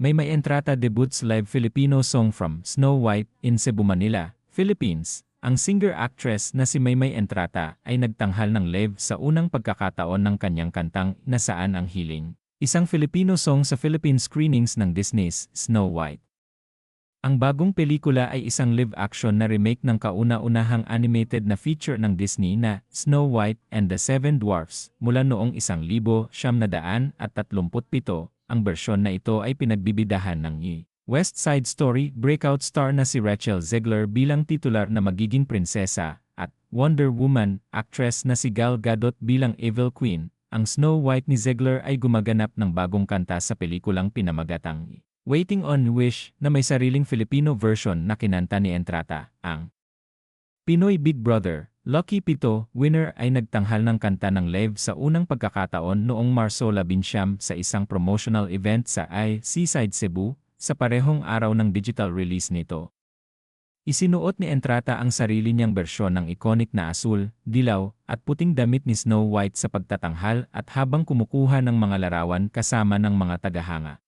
May May Entrata debuts live Filipino song from Snow White in Cebu, Manila, Philippines. Ang singer-actress na si Maymay Entrata ay nagtanghal ng live sa unang pagkakataon ng kanyang kantang Nasaan ang Hiling, isang Filipino song sa Philippine screenings ng Disney's Snow White. Ang bagong pelikula ay isang live-action na remake ng kauna-unahang animated na feature ng Disney na Snow White and the Seven Dwarfs mula noong 1937. Ang bersyon na ito ay pinagbibidahan ng E! West Side Story breakout star na si Rachel Zegler bilang titular na magiging prinsesa at Wonder Woman actress na si Gal Gadot bilang Evil Queen. Ang Snow White ni Zegler ay gumaganap ng bagong kanta sa pelikulang pinamagatang! Waiting on Wish na may sariling Filipino version na kinanta ni Entrata, ang Pinoy Big Brother, Lucky Pito, winner ay nagtanghal ng kanta ng live sa unang pagkakataon noong Marso 11 sa isang promotional event sa I Seaside Cebu, sa parehong araw ng digital release nito. Isinuot ni Entrata ang sarili niyang bersyon ng iconic na asul, dilaw, at puting damit ni Snow White sa pagtatanghal at habang kumukuha ng mga larawan kasama ng mga tagahanga.